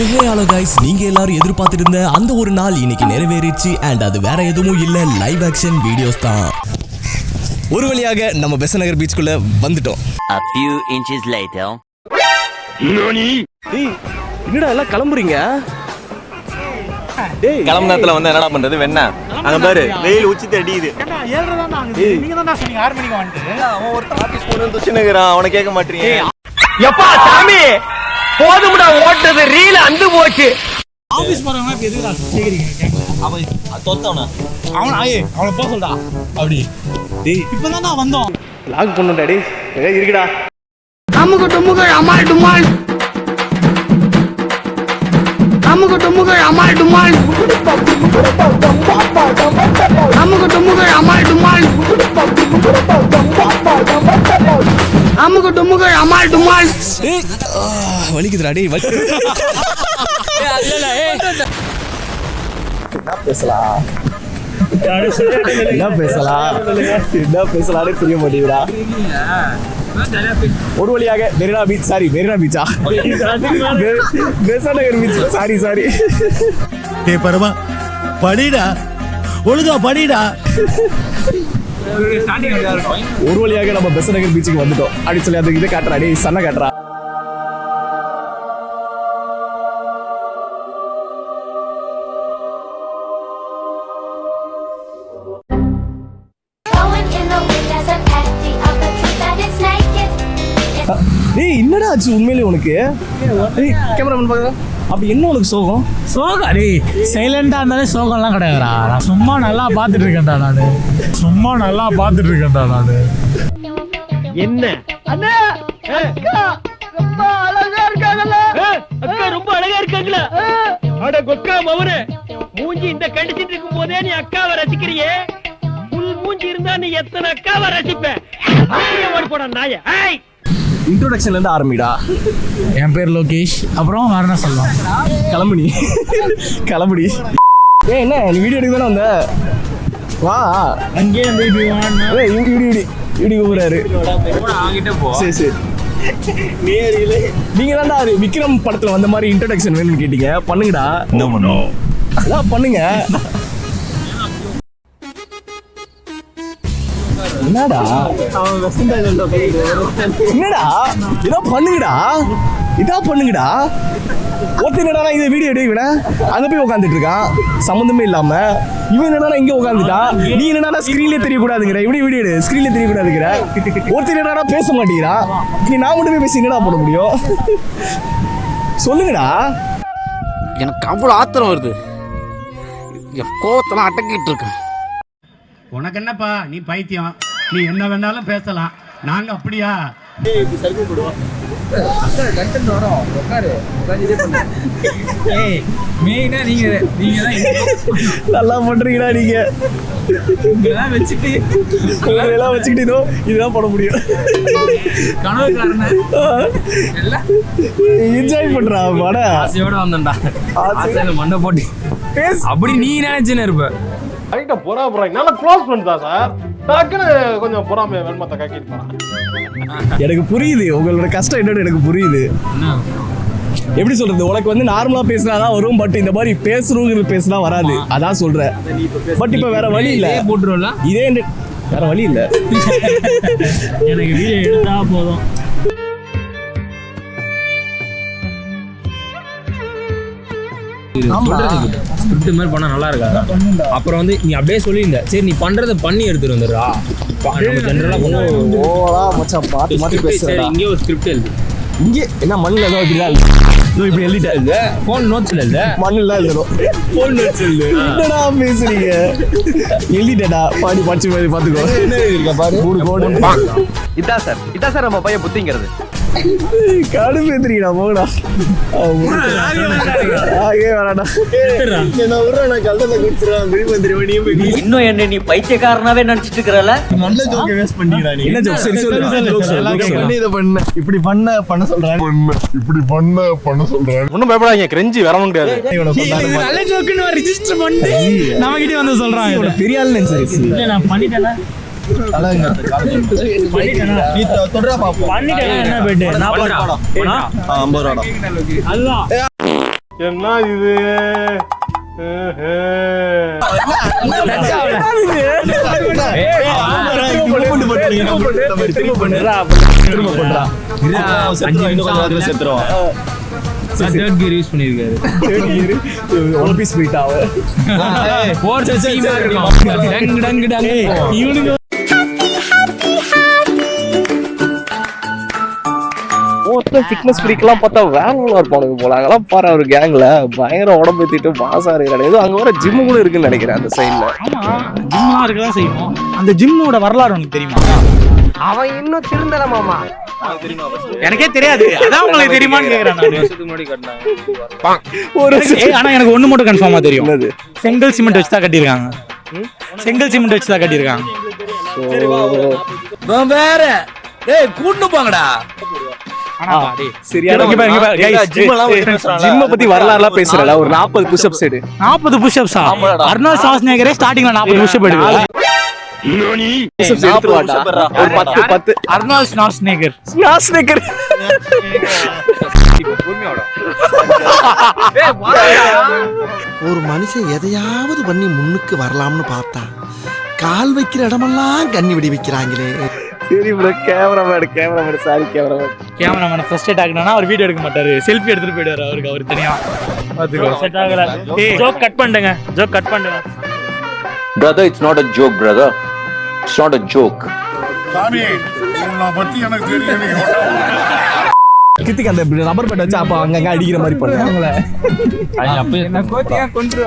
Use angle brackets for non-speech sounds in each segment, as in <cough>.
Hey hello guys நீங்க எல்லாரும் எதிர்பார்த்திருந்த இருந்த அந்த ஒரு நாள் இன்னைக்கு நிறைவேறிச்சு அண்ட் அது வேற எதுவும் இல்ல. லைவ் ஆக்ஷன் வீடியோஸ் தான். ஒரு வழியாக நம்ம பெசநகர் பீச்சுக்குள்ள வந்துட்டோம். A few inches later. என்னடா? எல்லாம் கிளம்புறீங்க? கிளம்பு நேரத்துல வந்து என்னடா பண்றது? வெண்ண? அங்க பாரு வெயில் உச்சி அடிக்குது அவன் ஒருத்தன் ஆபீஸ் போகணும்னு துச்சுனுக்குறான் அவனை கேட்க மாட்டீங்க எப்பா சாமி! போதும்டா ஓட்டது ரீல அந்து போச்சு. ஆபீஸ் போறவங்க இப்ப எதுக்குடா கேக்குறீங்க அவன் தொத்தவனா? அவன் ஆயே அவனை போக சொல்டா. அப்படி. டேய். இப்பதான் நான் வந்தோம். லாக் பண்ணுடா டேய். ஏய் இருக்குடா. அமுக டுமுக அமால் டுமால். அமுக டுமுக அமால் டுமால். அமுக டுமுக அமால் டுமால். அமுக டுமுக அமால் டுமால். வலிக்குதுடா டேய் வலி என்ன பேசலாம் என்ன பேசலாம்னு புரிய மாட்டேங்குதா ஒரு வழியாக மெரினா பீச் சாரி மெரினா பீச்சா? பெசநகர் பீச் சாரி சாரி டே பரமா படிடா. ஒழுங்கா படிடா. ஒரு வழியாக நம்ம பெசநகர் பீச்சுக்கு வந்துட்டோம். அப்படின்னு சொல்லி அந்த இதை காட்டுறா. டேய் சன்ன காட்டுறா. டேய் என்னடா ஆச்சு உண்மையிலே உனக்கு? கேமராமேன் பாக்க அப்படி என்ன உனக்கு சோகம்? சோகம் டேய் சைலண்டா இருந்தாலே சோகம்லாம் கிடையாதுடா. நான் சும்மா நல்லா பார்த்துட்டு இருக்கேன்டா நானு. சும்மா நல்லா பார்த்துட்டு இருக்கேன்டா நானு. என்ன? அண்ணா! ரொம்ப அழகா இருக்காங்கல்ல. அக்கா ரொம்ப அழகா இருக்காங்களா? அட கொக்கா மவனே மூஞ்சி இந்த கண்டிச்சிட்டு இருக்கும் போதே நீ அக்காவை ரசிக்கிறியே? புல் மூஞ்சி இருந்தா நீ எத்தனை அக்காவை ரசிப்ப? போடா நாய. ஏய்! இன்ட்ரோடக்ஷன்ல இருந்து ஆரம்பிடா. என் பேர் லோகேஷ். அப்புறம் வேற என்ன சொல்லலாம்? கிளம்புடி கிளம்புடி ஏய் என்ன? நீ வீடியோ எடுக்க தானே வந்த? வா. அங்கேயே அந்த இப்படி இடி இடி இடி கூப்பிடுறாரு சரி சரி. நீங்க தான்டா அது விக்ரம் படத்துல வந்த மாதிரி இன்ட்ரோடக்ஷன் வேணும்னு கேட்டீங்க. பண்ணுங்கடா. அதான் பண்ணுங்க. என்னடா? என்னடா? இதோ பண்ணுங்கடா. இதா பண்ணுங்கடா. ஒருத்தர் என்னடா இந்த வீடியோ எடு இவன? அங்க போய் உட்காந்துட்டு இருக்கான். சம்மந்தமே இல்லாம. இவன் என்னடா இங்க உட்காந்துட்டான் நீ என்னடா ஸ்கிரீன்ல தெரியக்கூடாதுங்கிற. இப்படி வீடியோ எடு? ஸ்கிரீன்ல தெரியக்கூடாதுங்கிற. ஒருத்தர் என்னடா பேச மாட்டேங்கிறா? நீ நான் மட்டும் போய் பேசி என்னடா போட முடியும்? சொல்லுங்கடா. எனக்கு அவ்வளோ ஆத்திரம் வருது. கோவத்தெல்லாம் அடக்கிட்டு இருக்கேன். உனக்கு என்னப்பா? நீ பைத்தியம். நீ என்ன வேணாலும் பேசலாம். நாங்க அப்படியா? மெயினா நீங்க நீங்க தான் நல்லா பண்றீங்கடா நீங்க. வச்சுட்டு எல்லாம் வச்சுக்கிட்டு இதோ இதுதான் போட முடியும். என்ஜாய் பண்றா பட ஆசையோட வந்தேன்டா. ஆசையில மண்ணை போட்டு. அப்படி நீ நினைச்சுன்னு இருப்ப. ரைட்டா பொறா போறாங்க நல்லா க்ளோஸ் பண்ணிட்டா சார் டக்குன்னு கொஞ்சம் பொறாம வெண்மத்தை கக்கிட்டு போறான். எனக்கு புரியுது. உங்களோட கஷ்டம் என்னன்னு எனக்கு புரியுது. எப்படி சொல்றது? உனக்கு வந்து நார்மலா பேசினாதான் வரும் பட் இந்த மாதிரி பேசுறவங்க பேசினா வராது. அதான் சொல்றேன். பட் இப்ப வேற வழி இல்ல. போட்டுருவல இதே வேற வழி இல்ல. <laughs> எனக்கு வீடியோ எடுத்தா போதும். ஸ்கிரிப்ட் மாதிரி பண்ணா நல்லா இருக்காதா? அப்புறம் வந்து நீ அப்படியே சொல்லியிருந்த. சரி நீ பண்றத பண்ணி எடுத்துட்டு வந்துடுறா. நம்ம ஜென்ரலா பண்ணுவோம் ஓவரா மச்சான் மாத்தி மாத்தி Script சரி பேசுறா இங்கே ஒரு ஸ்கிரிப்ட் எழுது. இங்க? என்ன மண்ணுல ஏதோ இப்படிதான் எழுது. இதோ இப்படி எழுதிட்டேன் இல்ல ஃபோன் நோட்ஸ்ல இல்ல. மண்ணுல எழுதணும் போன் வச்சிருந்த என்னடா பேசுறீங்க? எழுதிட்டேடா பாடி படிச்சு மாதிரி பாத்துக்கோ மூணு கோடு இதான் சார். இதான் சார் நம்ம பையன் புத்திங்கிறது. கடுப்பு ஏத்துறீங்கடா போகடா ஆகே வேணாடா என்ன விடுறா நான் கல்லத்தை குடிச்சிருவேன் திரும்பி வந்துருவேன் நீ போய் இன்னும் என்ன நீ பைத்தியக்காரனாவே நினைச்சிட்டு இருக்கிறல நல்ல ஜோக்க வேஸ்ட் பண்ணிடா நீ. என்ன ஜோக் சரி சொல்லு joke சொல்லு, joke சொல்லு. பண்ணி இதை பண்ண. இப்படி பண்ண பண்ண சொல்றேன். ஒன்றும் பயப்படாதீங்க கிரெஞ்சி வரவும் கிடையாது. இது நல்ல ஜோக்குன்னு ரெஜிஸ்டர் பண்ணிட்டு நம்ம கிட்ட வந்து இவனை பெரிய ஆள் நான் பண்ணிட்டேனா என்ன இது யூஸ் பண்ணிருக்காரு ஒன் பீஸ் போயிட்டா இருக்கும். டங் டங் டங் இவனுங்க மொத்த ஃபிட்னஸ் ஃப்ரீக்கெல்லாம் பார்த்தா வேன்ல இருப்பானுங்க போல. அங்கெல்லாம் பாரு அவர் கேங்ல பயங்கர உடம்பு ஏத்திட்டு மாசா இருக்கிறாங்க ஏதோ அங்க வர ஜிம்மு கூட இருக்குன்னு நினைக்கிறேன் அந்த சைடுல ஆமா ஜிம்லாம் இருக்கதான் செய்யும் அந்த ஜிம்மோட வரலாறு உனக்கு தெரியுமா? அவன் இன்னும் திருந்தல மாமா. எனக்கே தெரியாது. அதான் உங்களுக்கு தெரியுமான்னு கேக்குறேன் ஒரு ஏய், ஆனா எனக்கு ஒண்ணு மட்டும் கன்ஃபார்மா தெரியும். செங்கல் சிமெண்ட் வச்சு தான் கட்டியிருக்காங்க. செங்கல் சிமெண்ட் வச்சு தான் கட்டியிருக்காங்க. வேற. ஏய் கூட்டு போங்கடா. பத்தி வரலாறுலாம் பேசுறல ஒரு நாற்பது புஷ்அப்ஸ் எடு. நாற்பது புஷ்அப்ஸா ஆமாடா. அர்னால்ட் ஷாஸ்நேகரே ஸ்டார்டிங்ல நாற்பது புஷ்அப் எடுக்கல புஷ்அப்ஸ் எடுத்து வாடா ஒரு பத்து பத்து. அர்னால்ட் ஸ்நாஸ்னேக்கர் ஒரு மனுஷன் எதையாவது பண்ணி முன்னுக்கு வரலாம்னு பார்த்தா கால் வைக்கிற இடமெல்லாம் கண்ணி விடி வைக்கிறாங்களே சரி bro cameraman cameraman sorry cameraman cameraman first ஆகினா அவர் வீடியோ எடுக்க மாட்டாரு. செல்ஃபி எடுத்துட்டு போயிடுவாரு அவருக்கு அவர் தனியா. பாத்துக்கோ. செட் ஆகல. ஜோக் கட் பண்ணுங்க. ஜோக் கட் பண்ணுங்க. Brother, it's not a joke, brother. It's not a joke. கித்திக்கு அந்த ரப்பர் பேட் வச்சு அப்ப அங்கங்க அடிக்கிற மாதிரி பண்ணுவாங்கள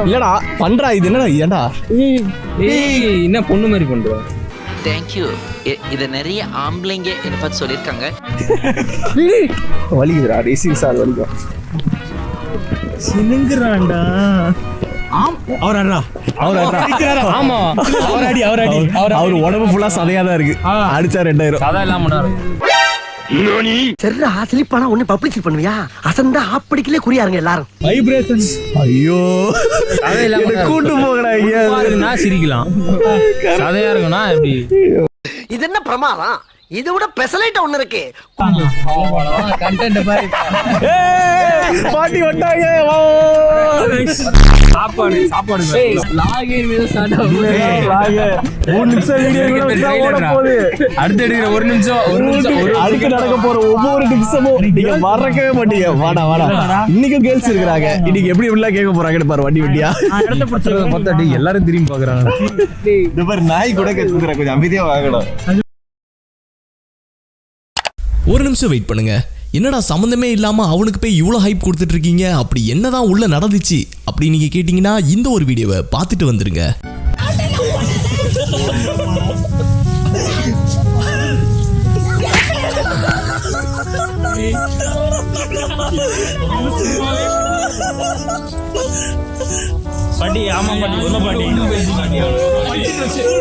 இல்லடா பண்றா இது என்னடா ஏன்டா? ஏய் என்ன பொண்ணு மாதிரி பண்ற? தேங்க்யூ இதை நிறைய ஆம்பளைங்க என்னை பார்த்து சொல்லியிருக்காங்க. வலிக்குதுடா ரேசிங் சார் வலிக்கும். சினுங்குறான்டா. அவர் உடம்பு ஃபுல்லா சதையா தான் இருக்கு. அடிச்சா ரெண்டாயிரம். சாதா இல்லாம ஒண்ணு பண்ணுவியா? அசந்தா ஆப்படிக்கலே குறியாருங்க எல்லாரும். ஐயோ. கூட்டு போகடா ஐயா. சிரிக்கலாம். சதையா எப்படி? இது என்ன பிரமாதம்? இதை விட பெசலைட்ட ஒண்ணு இருக்கு. பாட்டி வட்டாங்க வா. சாப்பாடு சாப்பாடு லாகின் மீது மூணு நிமிஷம் வீடியோ அடுத்து எடுக்கிற ஒரு நிமிஷம் ஒரு நிமிஷம் ஒரு அடுத்து நடக்க போற ஒவ்வொரு நிமிஷமும் நீங்க மறக்கவே மாட்டீங்க. வாடா வாடா. இன்னைக்கும் கேர்ள்ஸ் இருக்கிறாங்க. இன்னைக்கு எப்படி இப்படிலாம் கேட்க போறாங்கன்னு பாரு வண்டி வண்டியா? இடத்த பிடிச்சிருக்க பார்த்தா எல்லாரும் திரும்பி பாக்குறாங்க இந்த மாதிரி நாய் கூட கத்துக்கிற கொஞ்சம் அமைதியா வாங்கணும். ஒரு நிமிஷம் வெயிட் பண்ணுங்க. என்னடா சம்மந்தமே இல்லாம அவனுக்கு போய் இவ்வளோ ஹைப் கொடுத்துட்டு இருக்கீங்க அப்படி என்னதான் உள்ள நடந்துச்சு? அப்படி நீங்க கேட்டீங்கன்னா இந்த ஒரு வீடியோவை பார்த்துட்டு வந்துருங்க. பாட்டி ஆமா பாட்டி உள்ள பாட்டி.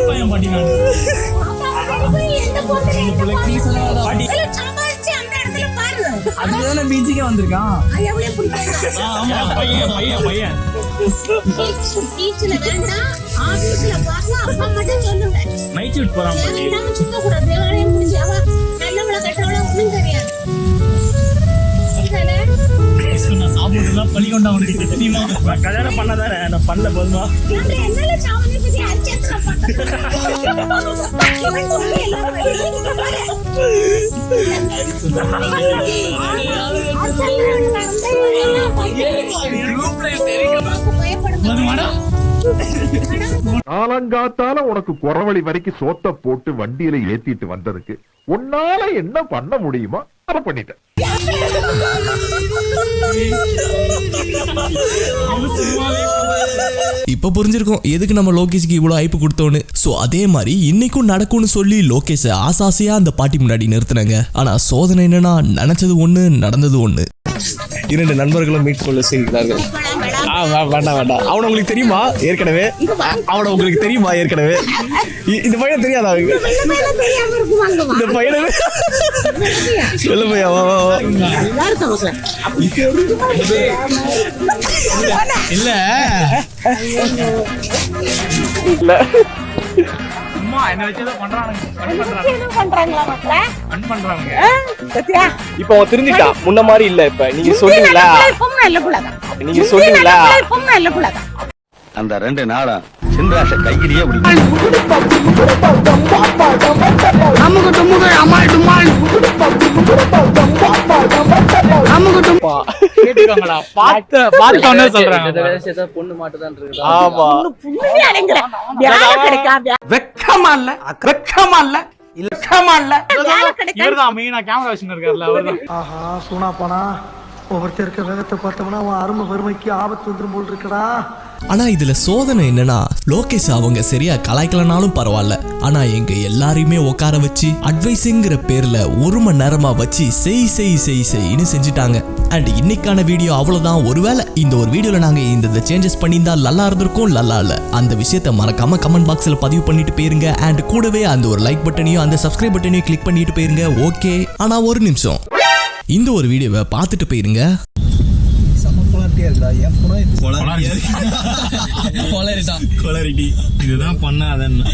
பையன் பாட்டி நான். பாட்டி அதுதானே பீச்சுக்கே வந்திருக்கான். ஆமா. பையன் பையன் பையன். பீச்ல வேண்டாம். ஆபீஸ்ல பார்க்கலாம். அப்பா மட்டும் சொல்லுங்க. நைட் ஷூட் போறான் பாட்டி தேவையில்லாம சுத்த கூடாது வேலையை முடிஞ்சு. அவ நல்லவள கெட்டவள நான் சாப்பிட்டுலாம் பள்ளிக்கொண்டா அவனுக்கு தெரியுமா நான் கல்யாணம் பண்ணதானே நான் பண்ணல போதுமா ஏன்டா காலங்காத்தால உனக்கு குறவழி வரைக்கும் சோத்த போட்டு வண்டியில ஏத்திட்டு வந்ததுக்கு உன்னால என்ன பண்ண முடியுமோ அதை பண்ணிட்டேன். இப்போ புரிஞ்சிருக்கும் எதுக்கு நம்ம லோகேஷ்க்கு இவ்வளோ ஹைப் கொடுத்தோன்னு. ஸோ அதே மாதிரி இன்னைக்கும் நடக்கும்னு சொல்லி லோகேஷை ஆசாசையா அந்த பாட்டி முன்னாடி நிறுத்தினாங்க. ஆனா சோதனை என்னன்னா நினைச்சது ஒண்ணு நடந்தது ஒண்ணு. இரண்டு நண்பர்களும் மீட் கொள்ள செய்கிறார்கள். வேண்டாம் வேண்டாம் அவனை உங்களுக்கு தெரியுமா? ஏற்கனவே. அவனை உங்களுக்கு தெரியுமா? ஏற்கனவே. இந்த பையன் தெரியாதா? இந்த பையனை சொல்ல பையா இல்ல. இப்போ அவன் திருந்திட்டான். முன்ன மாதிரி இல்ல இப்ப. நீங்க சொன்னீங்களா நல்ல நீங்க சொன்னீங்களா அந்த ரெண்டு நாளும் சின்ராச கையிலேயே பொண்ணு மாட்டுதான் இருக்கு ஆமா. வெக்கமா இல்ல? வெக்கமா இல்ல? வெக்கமா இல்ல? இவர்தான் மெயினா கேமரா வச்சுன்னு இருக்காருல்ல அவர்தான். ஆஹா சூனா போனா. ஒவ்வொருத்தர் வேகத்தை பார்த்தோம்னா அவன் அருமை வறுமைக்கு ஆபத்து வந்துடும் போல் இருக்கடா. ஆனா இதுல சோதனை என்னன்னா லோகேஷ் அவங்க சரியா கலாய்க்கலனாலும் பரவாயில்ல. ஆனா எங்க எல்லாரையுமே உட்கார வச்சு அட்வைஸுங்கிற பேர்ல ஒரு மணி நேரமா வச்சு செய் செய் செய் செய்ன்னு செஞ்சுட்டாங்க. அண்ட் இன்னைக்கான வீடியோ அவ்வளவுதான். ஒருவேளை இந்த ஒரு வீடியோல நாங்க இந்த சேஞ்சஸ் பண்ணியிருந்தா நல்லா இருந்திருக்கும் நல்லா இல்ல. அந்த விஷயத்த மறக்காம கமெண்ட் பாக்ஸ்ல பதிவு பண்ணிட்டு போயிருங்க. அண்ட் கூடவே அந்த ஒரு லைக் பட்டனையும் அந்த சப்ஸ்கிரைப் பட்டனையும் கிளிக் பண்ணிட்டு போயிருங்க. ஓகே ஆனா ஒரு நிமிஷம். இந்த ஒரு வீடியோவை பார்த்துட்டு போயிருங்க. இதுதான் பண்ணாதன்னு.